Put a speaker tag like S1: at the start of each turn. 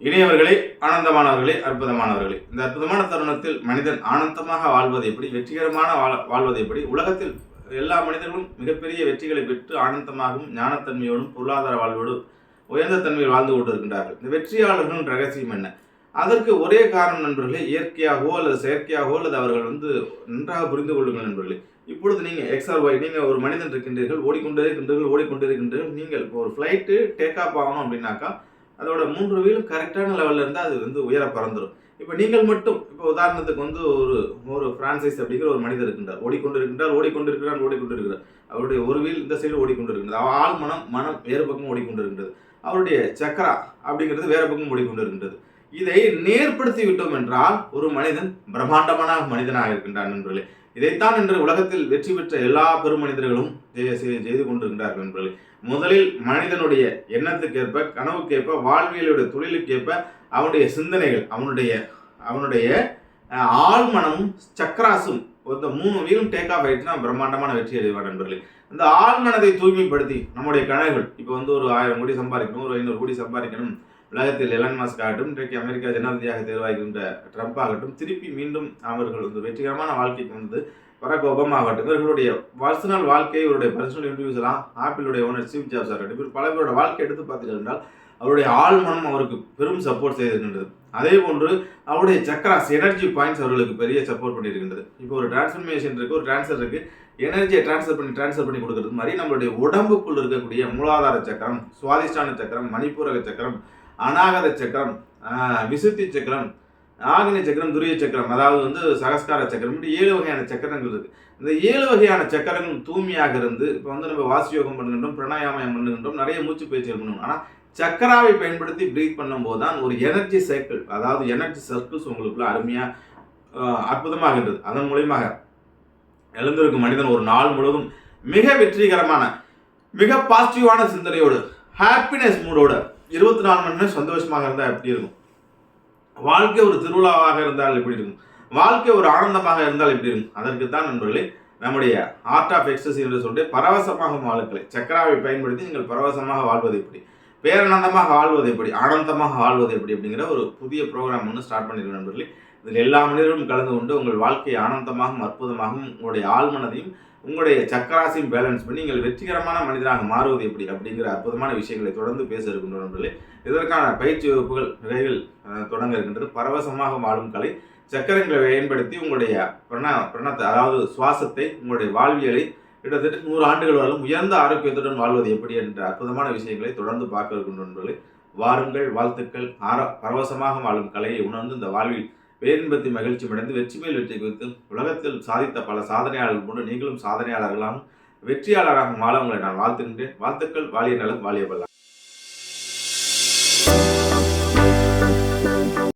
S1: இணையவர்களே ஆனந்தமானவர்களே அற்புதமானவர்களே. இந்த அற்புதமான தருணத்தில் மனிதன் ஆனந்தமாக வாழ்வது எப்படி வெற்றிகரமான வாழ- வாழ்வது எப்படி உலகத்தில் எல்லா மனிதர்களும் மிகப்பெரிய வெற்றிகளை பெற்று ஆனந்தமாகவும் ஞானத்தன்மையோடும் பொருளாதார வாழ்வோடு உயர்ந்த தன்மையில் வாழ்ந்து கொண்டிருக்கின்றார்கள். இந்த வெற்றியாளர்களின் ரகசியம் என்ன? அதற்கு ஒரே காரணம் நண்பர்களே இயற்கையாகவோ அல்லது செயற்கையாகவோ அல்லது அவர்கள் வந்து நன்றாக புரிந்து கொள்ளுங்கள் நண்பர்களே. இப்பொழுது நீங்கள் எக்ஸ்ஆர் ஒய் நீங்கள் ஒரு மனிதன் இருக்கின்றீர்கள் ஓடிக்கொண்டே இருக்கின்றீர்கள் ஓடிக்கொண்டே இருக்கின்றீர்கள் நீங்கள் ஒரு ஃப்ளைட்டு டேக் ஆஃப் ஆகணும் அப்படின்னாக்கா அதோட மூன்று வீலும் கரெக்டான லெவலில் இருந்தால் அது வந்து உயர பறந்துடும் இப்போ நீங்கள் மட்டும் இப்போ உதாரணத்துக்கு வந்து ஒரு ஒரு பிரான்சைஸ் அப்படிங்கிற ஒரு மனிதர் இருக்கின்றார். ஓடிக்கொண்டு இருக்கின்றார் ஓடிக்கொண்டு இருக்கிறார் ஓடிக்கொண்டு இருக்கிறார் அவருடைய ஒரு வீல் இந்த சைடு ஓடிக்கொண்டு இருக்கின்றது ஆள் மனம் மனம் வேறு பக்கம் ஓடிக்கொண்டு இருக்கின்றது அவருடைய சக்கரா அப்படிங்கிறது வேறு பக்கம் ஓடிக்கொண்டு இருக்கின்றது இதை நேர்படுத்தி விட்டோம் என்றால் ஒரு மனிதன் பிரம்மாண்டமான மனிதனாக இருக்கின்றான் நண்பர்களே. இதைத்தான் இன்று உலகத்தில் வெற்றி பெற்ற எல்லா பெருமனிதர்களும் செய்து கொண்டிருக்கிறார்கள் நண்பர்களே. முதலில் மனிதனுடைய எண்ணத்துக்கேற்ப கனவுக்கேற்ப வாழ்வியலுடைய தொழிலுக்கேற்ப அவனுடைய சிந்தனைகள் அவனுடைய அவனுடைய ஆழ்மனமும் சக்கராசும் இந்த மூணு வீலும் டேக் ஆஃப் ஆயிடுச்சுன்னா பிரம்மாண்டமான வெற்றி அடைவார் நண்பர்களே. இந்த ஆழ்மனதை தூய்மைப்படுத்தி நம்முடைய கனவுகள் இப்போ வந்து ஒரு ஆயிரம் கோடி சம்பாதிக்கணும் ஒரு ஐநூறு கோடி சம்பாதிக்கணும் உலகத்தில் எலன் மாஸ்க் ஆகட்டும் இன்றைக்கு அமெரிக்கா ஜனாதிபதியாக தேர்வாகின்ற ட்ரம்ப் ஆகட்டும் திருப்பி மீண்டும் அவர்கள் வந்து வெற்றிகரமான வாழ்க்கைக்கு வந்து பராக் ஒபாமா ஆகட்டும் இவர்களுடைய பர்சனல் வாழ்க்கை இவருடைய பர்சனல் இன்டர்வியூஸ் எல்லாம் ஆப்பிளுடைய ஓனர் சீஃப் ஜாப்ஸ் ஆகட்டும் இவர் பல பேரோட வாழ்க்கை எடுத்து பார்த்தீர்கள் என்றால் அவருடைய ஆழ்மனம் அவருக்கு பெரும் சப்போர்ட் செய்திருக்கின்றது. அதே போன்று அவருடைய சக்கராஸ் எனர்ஜி பாயிண்ட்ஸ் அவர்களுக்கு பெரிய சப்போர்ட் பண்ணியிருக்கின்றது. இப்போ ஒரு டிரான்ஸ்ஃபர்மேஷன் இருக்கு ஒரு டிரான்ஸ்ஃபர் இருக்கு. எனர்ஜியை ட்ரான்ஸ்ஃபர் பண்ணி ட்ரான்ஸ்ஃபர் பண்ணி கொடுக்கறது மாதிரி நம்மளுடைய உடம்புக்குள் இருக்கக்கூடிய மூலாதார சக்கரம் சுவாதிஷ்டான சக்கரம் மணிப்பூரக சக்கரம் அநாகத சக்கரம் விசுத்தி சக்கரம் ஆகின சக்கரம் துரிய சக்கரம் அதாவது வந்து சகஸ்கார சக்கரம் இப்படி ஏழு வகையான சக்கரங்கள் இருக்கு. இந்த ஏழு வகையான சக்கரங்கள் தூய்மையாக இருந்து இப்போ வந்து நம்ம வாசி யோகம் பண்ணுகின்றோம் பிராணாயாமம் பண்ணுகின்றோம் நிறைய மூச்சு பயிற்சிகள் பண்ணுவோம். ஆனால் சக்கராவை பயன்படுத்தி ப்ரீத் பண்ணும்போது தான் ஒரு எனர்ஜி சைக்கிள் அதாவது எனர்ஜி சர்க்கிள்ஸ் உங்களுக்குள்ள அருமையாக அற்புதமாகின்றது அதன் மூலியமாக எழுந்திருக்கும் மனிதன் ஒரு நாள் முழுவதும் மிக வெற்றிகரமான மிக பாசிட்டிவான சிந்தனையோடு ஹாப்பினஸ் மூடோட இருபத்தி நாலு மணி நேரம் சந்தோஷமாக இருந்தால் எப்படி இருக்கும்? வாழ்க்கை ஒரு திருவிழாவாக இருந்தால் எப்படி இருக்கும்? வாழ்க்கை ஒரு ஆனந்தமாக இருந்தால் எப்படி இருக்கும்? அதற்கு தான் நண்பர்களே நம்முடைய ஆர்ட் ஆஃப் எக்ஸசைஸ் என்று சொல்லிட்டு பரவசமாக வாழுக்களை சக்கராவை பயன்படுத்தி நீங்கள் பரவசமாக வாழ்வது எப்படி? பேரானந்தமாக வாழ்வது எப்படி? ஆனந்தமாக வாழ்வது எப்படி? அப்படிங்கிற ஒரு புதிய ப்ரோக்ராம் ஒன்று ஸ்டார்ட் பண்ணியிருக்கோம் நண்பர்களே. இதில் எல்லா மனிதர்களும் கலந்து கொண்டு உங்கள் வாழ்க்கையை ஆனந்தமாகவும் அற்புதமாகவும் உங்களுடைய ஆழ்மனதையும் உங்களுடைய சக்கராசையும் பேலன்ஸ் பண்ணி நீங்கள் வெற்றிகரமான மனிதனாக மாறுவது எப்படி அப்படிங்கிற அற்புதமான விஷயங்களை தொடர்ந்து பேச இருக்கின்றோம் நண்பர்களே. இதற்கான பயிற்சி வகுப்புகள் விரைவில் தொடங்க இருக்கின்றது. பரவசமாக வாழும் கலை சக்கரங்களை பயன்படுத்தி உங்களுடைய பிரண பிரணத்தை அதாவது சுவாசத்தை உங்களுடைய வாழ்வியலை கிட்டத்தட்ட நூறு ஆண்டுகள் வரலும் உயர்ந்த ஆரோக்கியத்துடன் வாழ்வது எப்படி என்ற அற்புதமான விஷயங்களை தொடர்ந்து பார்க்க இருக்கின்றோம் நண்பர்களே. வாருங்கள் வாழ்த்துக்கள். ஆர பரவசமாக வாழும் கலையை உணர்ந்து இந்த வாழ்வில் பேரின்பத்தை மகிழ்ச்சி அடைந்து வெற்றி மேல் வெற்றி குறித்து உலகத்தில் சாதித்த பல சாதனையாளர்கள் போன்று நீங்களும் சாதனையாளர்களாகவும் வெற்றியாளராக வாழ உங்களை நான் வாழ்த்துகின்றேன். வாழ்த்துக்கள். வாழிய நலம். வாழிய